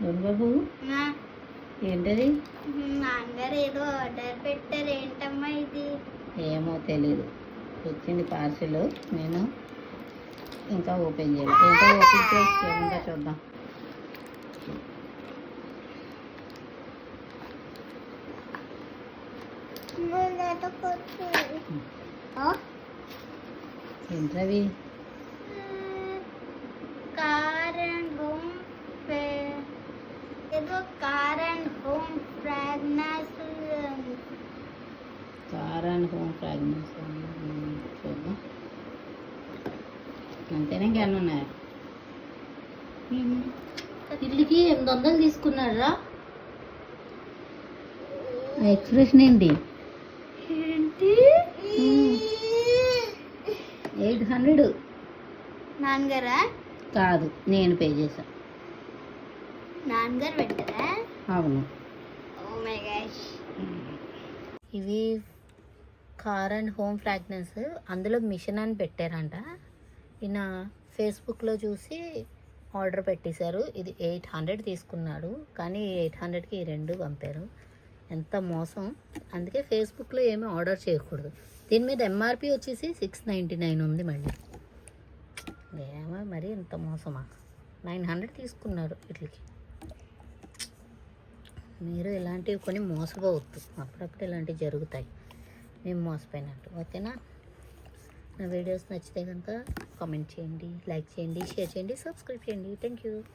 బాబు ఏంటది? నాన్నగారు ఏదో ఆర్డర్ పెట్టారు. ఏంటమ్మా ఇది? ఏమో తెలీదు. వచ్చింది పార్సిల్ నేను ఇంకా ఓపెన్ చేయాలి ఏంటో ఓపెన్ చేసి ఏముందో చూద్దాం. ఏంటవి car and home car and home fragrance car and home fragrance చూద్దాం. అంతేనా ఇంకేమన్నా ఉన్నాయా? ఇల్లుకి ఎనిమిది వందలు తీసుకున్నారా ఎక్స్ప్రెషన్ ఏంటి? ఏంటి? Eight hundred. నాన్నగారా? కాదు నేను పే చేశాను నాన్నగారు పెట్టారా? అవును. ఓ మై గాష్ ఇవి కార్ అండ్ హోమ్ ఫ్రాగ్రెన్స్ అందులో మిషన్ అని పెట్టారంట. ఈయన ఫేస్బుక్లో చూసి ఆర్డర్ పెట్టేశారు. ఇది ఎయిట్ హండ్రెడ్ తీసుకున్నాడు. కానీ ఎయిట్ హండ్రెడ్కి ఈ రెండు పంపారు. ఎంత మోసం. అందుకే ఫేస్బుక్లో ఏమీ ఆర్డర్ చేయకూడదు. దీని మీద ఎంఆర్పి వచ్చేసి సిక్స్ నైంటీ నైన్ ఉంది మళ్ళీ. ఏమో మరి ఎంత మోసమా? నైన్ హండ్రెడ్ తీసుకున్నారు వీటికి మీరు ఇలాంటివి కొన్ని మోసపోవద్దు. అప్పుడప్పుడు ఇలాంటివి జరుగుతాయి. మేము మోసపోయినట్టు. ఓకేనా? నా వీడియోస్ నచ్చితే కనుక కామెంట్ చేయండి లైక్ చేయండి షేర్ చేయండి సబ్స్క్రైబ్ చేయండి. Thank you